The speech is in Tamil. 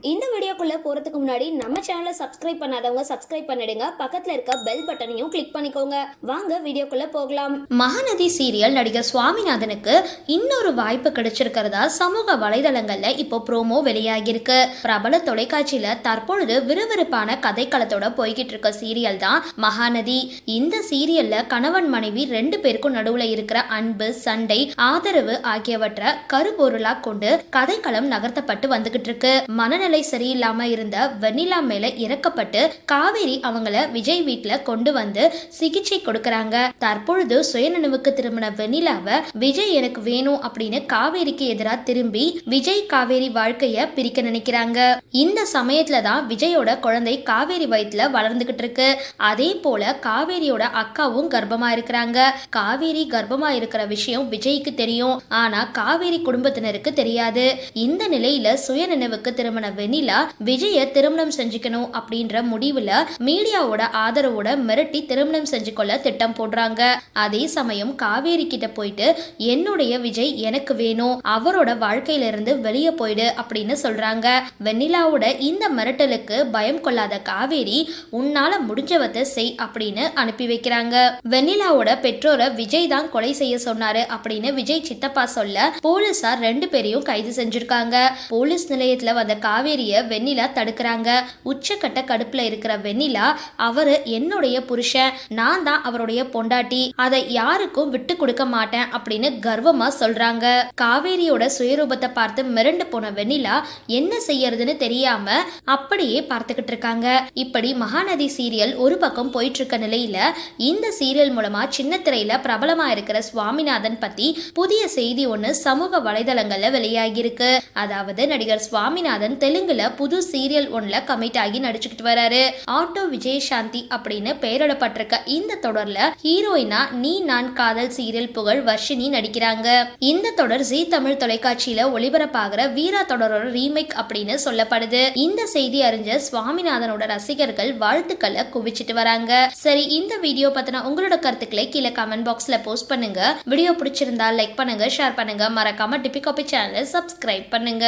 இந்த வீடியோக்குள்ளே போறதுக்கு முன்னாடி நம்ம சேனலை சப்ஸ்கிரைப் பண்ணாதவங்க சப்ஸ்கிரைப் பண்ணிடுங்க. பக்கத்துல இருக்க பெல் பட்டனையும் கிளிக் பண்ணிக்கோங்க. வாங்க வீடியோக்குள்ளே போகலாம். மகாநதி சீரியல் நடிகர் சுவாமிநாதனுக்கு இன்னொரு வாய்ப்பு கிடைச்சிருக்கிறதா சமூக வலைதளங்களில் இப்போ ப்ரோமோ வெளியாகியிருக்கு. பிரபல தொலைக்காட்சியில் தற்பொழுது விறுவிறுப்பான கதைக்களத்தோட போய்கிட்டு இருக்க சீரியல் தான் மகாநதி. இந்த சீரியல்ல கணவன் மனைவி ரெண்டு பேருக்கும் நடுவில் இருக்கிற அன்பு சண்டை ஆதரவு ஆகியவற்றை கருபொருளாக கொண்டு கதைக்களம் நகர்த்தப்பட்டு வந்துகிட்டு இருக்கு. மனநிலை சரியில்லாம இருந்த வெண்ணிலா மேல இறக்கப்பட்டு காவேரி அவங்கள விஜய் வீட்டில் கொண்டு வந்து சிகிச்சை கொடுக்கறாங்க. தற்பொழுது சுயநினைவுக்கு திரும்பின வெண்ணிலாவை விஜய் எனக்கு வேணும் அப்படின்னு காவேரிக்கு எதிராக திரும்பி விஜய் காவேரி வாழ்க்கைய பிரிக்க நினைக்கிறாங்க. இந்த சமயத்துல தான் விஜயோட குழந்தை காவேரி வயிற்றுல வளர்ந்துகிட்டு இருக்கு. அதே போல காவேரியோட அக்காவும் கர்ப்பமா இருக்கிறாங்க. காவேரி கர்ப்பமா இருக்கிற விஷயம் விஜய்க்கு தெரியும். ஆனா காவேரி குடும்பத்தினருக்கு தெரியாது. இந்த நிலையில சுயநினைவுக்கு திரும்பின வெண்ணிலா விஜயை திருமணம் செஞ்சுக்கணும் அப்படின்ற முடிவுல மீடியாவோட ஆதரவோட மிரட்டி திருமணம் செஞ்சு கொள்ள திட்டம் போடுறாங்க. அதே சமயம் காவேரி கிட்ட போயிட்டு என்னுடைய விஜய் எனக்கு வேணும். அவரோட வாழ்க்கையில இருந்து வெளியே போயிடு அப்படின்னு சொல்றாங்க. வெண்ணிலாவோட இந்த மிரட்டலுக்கு பயம் கொள்ளாத காவேரி உன்னால முடிஞ்சவத்தை செய் அப்படின்னு அனுப்பி வைக்கிறாங்க. வெண்ணிலாவோட பெற்றோரை விஜய் தான் கொலை செய்ய சொன்னாரு அப்படின்னு விஜய் சித்தப்பா சொல்ல போலீசார் ரெண்டு பேரையும் கைது செஞ்சிருக்காங்க. போலீஸ் நிலையத்துல வந்த காவேரிய வெண்ணிலா தடுக்கிறாங்க. உச்சக்கட்ட கடுப்புல இருக்கிற வெண்ணிலா அவரு என்னுடைய புருஷன். நான் தான் அவருடைய பொண்டாட்டி. அதை யாருக்கும் விட்டு கொடுக்க மாட்டேன் அப்படின்னு கர்வமா சொல்றாங்க. காவேரியோட சுயரூபத்தை பார்த்து மிரண்டு போன வெண்ணிலா என்ன செய்யறதுன்னு தெரியாம அப்படியே பார்த்துக்கிட்டு இருக்காங்க. இப்படி மகாநதி சீரியல் ஒரு பக்கம் போயிட்டு இருக்க நிலையில இந்த சீரியல் மூலமா சின்ன திரையில பிரபலமா இருக்கிற சுவாமிநாதன் பத்தி புதிய செய்தி ஒன்று சமூக வலைதளங்கள்ல வெளியாகி இருக்கு அதாவது நடிகர் சுவாமிநாதன் தெலுங்குல புது சீரியல் ஒன்றில் கமிட் ஆகி நடிச்சுக்கிட்டு வராரு. ஆட்டோ விஜயசாந்தி அப்படின்னு பெயரிடப்பட்டிருக்க இந்த தொடர்ல ஹீரோயினா நீ நான் காதல் சீரியல் புகழ் வர்ஷினி நடிக்கிறாங்க. இந்த தொடர் ஜீ தமிழ் தொலைக்காட்சியில ஒளிபரப்பாகிற வீரா தொடரோட ரீமேக் அப்படின்னு சொல்லப்படுது. இந்த செய்தி அறிஞ்ச சுவாமிநாதனோட ரசிகர்கள் வாழ்த்துக்களை குவிச்சிட்டு வராங்க. சரி இந்த வீடியோ பத்தின உங்களோட கருத்துக்களை கீழே கமெண்ட் பாக்ஸ்ல போஸ்ட் பண்ணுங்க. வீடியோ பிடிச்சிருந்தா லைக் பண்ணுங்க ஷேர் பண்ணுங்க. மறக்காம டிபி காபி சேனலை சப்ஸ்கிரைப் பண்ணுங்க.